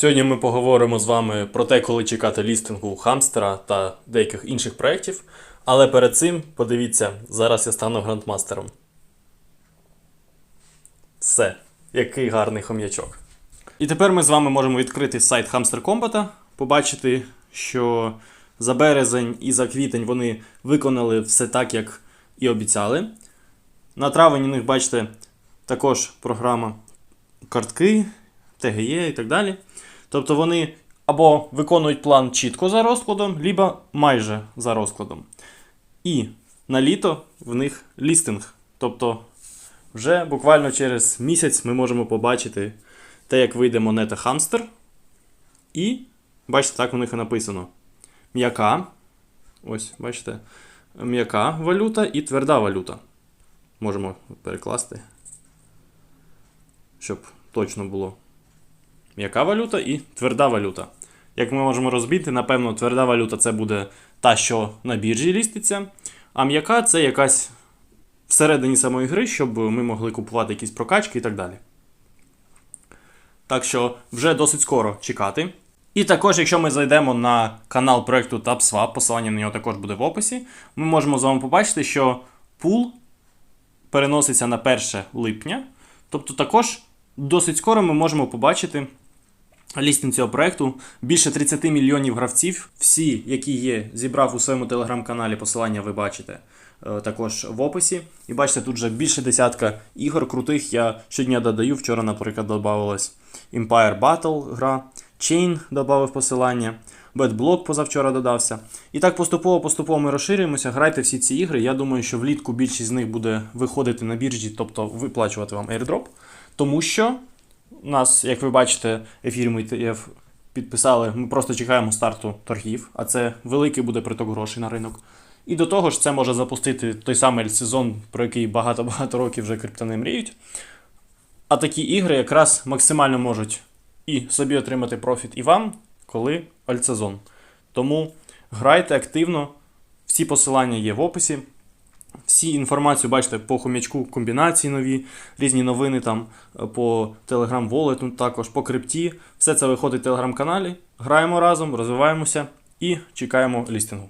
Сьогодні ми поговоримо з вами про те, коли чекати лістингу хамстера та деяких інших проєктів. Але перед цим подивіться, зараз я стану грандмастером. Все, який гарний хом'ячок. І тепер ми з вами можемо відкрити сайт Hamster Combat, побачити, що за березень і за квітень вони виконали все так, як і обіцяли. На травень у них, бачите, також програма картки, ТГЄ і так далі. Тобто вони або виконують план чітко за розкладом, либо майже за розкладом. І на літо в них лістинг. Тобто, вже буквально через місяць ми можемо побачити те, як вийде монета хамстер. І, бачите, так у них і написано: м'яка. Ось, бачите, м'яка валюта і тверда валюта. Можемо перекласти, щоб точно було м'яка валюта і тверда валюта. Як ми можемо розбити, напевно, тверда валюта це буде та, що на біржі ліститься, а м'яка це якась всередині самої гри, щоб ми могли купувати якісь прокачки і так далі. Так що вже досить скоро чекати. І також, якщо ми зайдемо на канал проекту TapSwap, посилання на нього також буде в описі, ми можемо з вами побачити, що пул переноситься на 1 липня. Тобто також досить скоро ми можемо побачити лістинг цього проекту. Більше 30 мільйонів гравців. Всі, які є, зібрав у своєму телеграм-каналі, посилання ви бачите е, також в описі. І бачите, тут вже більше десятка ігор крутих. Я щодня додаю. Вчора, наприклад, додавалась Empire Battle гра, Chain додав посилання. Бетблок позавчора додався. І так поступово-поступово ми розширюємося. Грайте всі ці ігри. Я думаю, що влітку більшість з них буде виходити на біржі, тобто виплачувати вам airdrop. Тому що нас, як ви бачите, ефір ми ETF підписали. Ми просто чекаємо старту торгів, а це великий буде приток грошей на ринок. І до того ж, це може запустити той самий сезон, про який багато-багато років вже криптони мріють. А такі ігри якраз максимально можуть і собі отримати профіт, і вам, коли альтсезон. Тому грайте активно, всі посилання є в описі. Всі інформацію бачите по хомячку комбінації нові, різні новини там е, по Telegram Wallet, також по крипті. Все це виходить в телеграм-каналі. Граємо разом, розвиваємося і чекаємо лістингу.